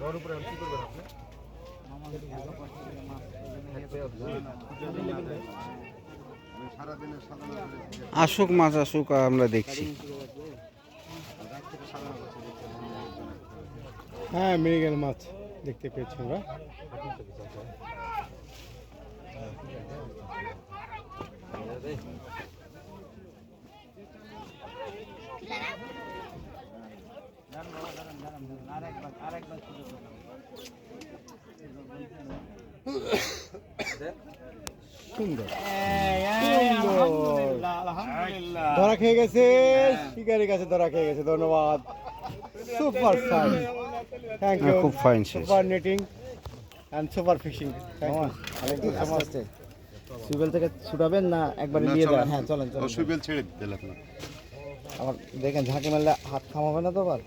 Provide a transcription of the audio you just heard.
Rod উপরে কি করবেন আপনি? আসুক মাছ আসুক আমরা দেখছি। হ্যাঁ মৃগেল মাছ দেখতে পেয়েছি আমরা। সুন্দর। ধরা খেয়ে গেছে শিকারি কাছে ধরা খেয়ে গেছে ধন্যবাদ। সুপার ফাইন থ্যাংক ইউ খুব শেষ। Super netting and super fishing swivel থেকে ছুটাবেন না একবার নিয়ে যাবেন হ্যাঁ চলেন চলেন। সুইবেল ছেড়ে দিতে লাগল আবার দেখেন ঝাঁকি মারলে হাত খামাবে না তো আবার?